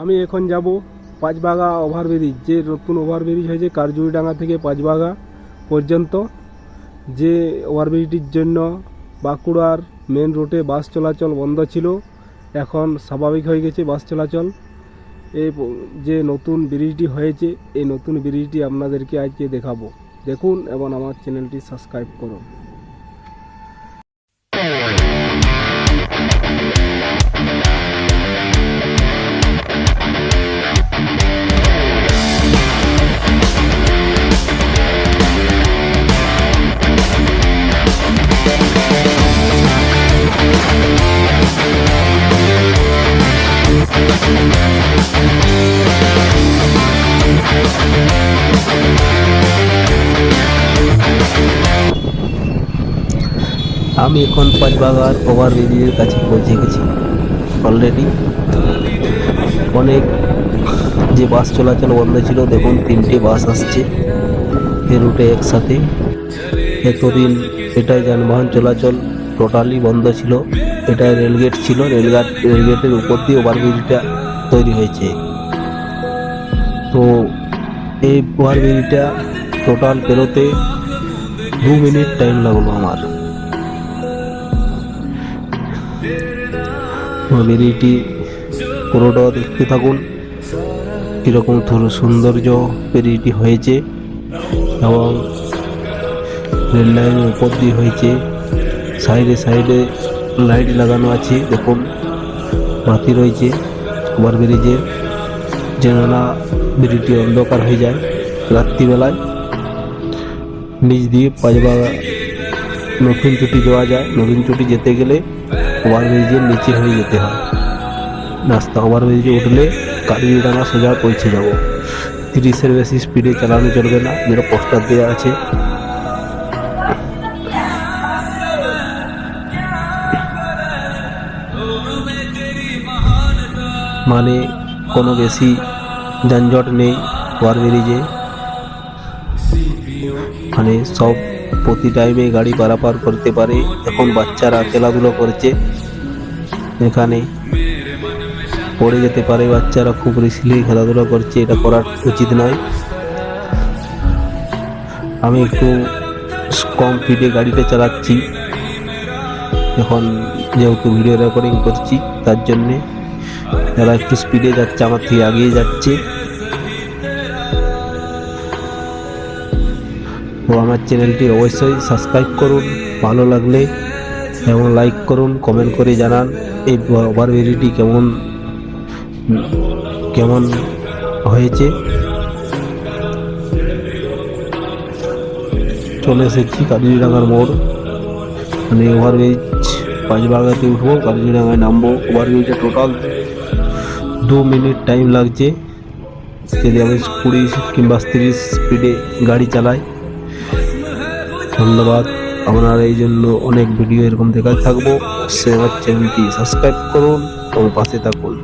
আমি এখন যাব পাঁচবাগা ওভারব্রিজ, যে নতুন ওভারব্রিজ হয়েছে কারজুরিডাঙ্গা থেকে পাঁচবাগা পর্যন্ত। যে ওভারব্রিজটির জন্য বাঁকুড়ার মেন রোডে বাস চলাচল বন্ধ ছিল, এখন স্বাভাবিক হয়ে গেছে বাস চলাচল। এই যে নতুন ব্রিজটি হয়েছে, এই নতুন ব্রিজটি আপনাদেরকে আজকে দেখাবো। দেখুন এবং আমার চ্যানেলটি সাবস্ক্রাইব করুন। আমি এখন পাঁচবাগার ওভার ব্রিজের কাছে পৌঁছে গেছি। অলরেডি অনেক যে বাস চলাচল বন্ধ ছিল, দেখুন তিনটে বাস আসছে এ রুটে একসাথে। এতদিন এটাই যানবাহন চলাচল টোটালি বন্ধ ছিল এটা রেলগেট ছিল রেলগেট রেলগেটের উপর দিয়ে ওভারব্রিজটা তৈরি হয়েছে। তো এই ওভারব্রিজটা টোটাল পেরোতে দু মিনিট টাইম লাগল আমার। বেরিটি পুরোটা দেখতে থাকুন। কীরকম সৌন্দর্য বেরিটি হয়েছে এবং রেল লাইনের উপর দিয়ে হয়েছে। সাইডে সাইডে লাইট লাগানো আছে, দেখুন। বাতি রয়েছে ওভার ব্রিজে। জানালা ব্রিজটি অন্ধকার হয়ে যায় রাত্রিবেলায়। নিচ দিয়ে পাঁচবার নতুন চুটি যাওয়া যায়। নতুন চুটি যেতে গেলে ওভারব্রিজের নিচে হয়ে যেতে হয়। রাস্তা ওভারব্রিজে উঠলে কালীডাঙ্গা সোজা পৌঁছে যাব। তিরিশের বেশি স্পিডে চালানো চলবে না, যেটা পোস্টার দেওয়া আছে। মানে কোনো বেশি যানজট নেই ওভারব্রিজে। মানে সব প্রতি টাইমে গাড়ি পারাপার করতে পারে। এখন বাচ্চারা খেলাধুলো করছে। এখানে পড়ে যেতে পারে। বাচ্চারা খুব রিসলি খেলাধুলা করছে। এটা করা উচিত নয়। আমি একটু কম স্পিডে গাড়িটা চালাচ্ছি। এখন যেহেতু ভিডিও রেকর্ডিং করছি, তার জন্যে যারা একটু স্পিডে যাচ্ছে, আমার থেকে এগিয়ে যাচ্ছে। তো আমার চ্যানেলটি অবশ্যই সাবস্ক্রাইব করুন, ভালো লাগলে এবং লাইক করুন কমেন্ট করে জানান এই ওভারব্রিজটি কেমন কেমন হয়েছে। চলে এসেছি কালিজিডাঙ্গার মোড়। মানে ওভারব্রিজ পাঁচবাগাতে উঠবো কালিজিডাঙ্গায় নামবো। ওভারব্রিজে টোটাল দু মিনিট টাইম লাগছে। যদি আমি কুড়ি কিংবা তিরিশ স্পিডে গাড়ি চালাই ধন্যবাদ। আপনার এই জন্য অনেক ভিডিও এরকম দেখাতে থাকব। সে চ্যানেলটি সাবস্ক্রাইব করুন এবং পাশে থাকুন।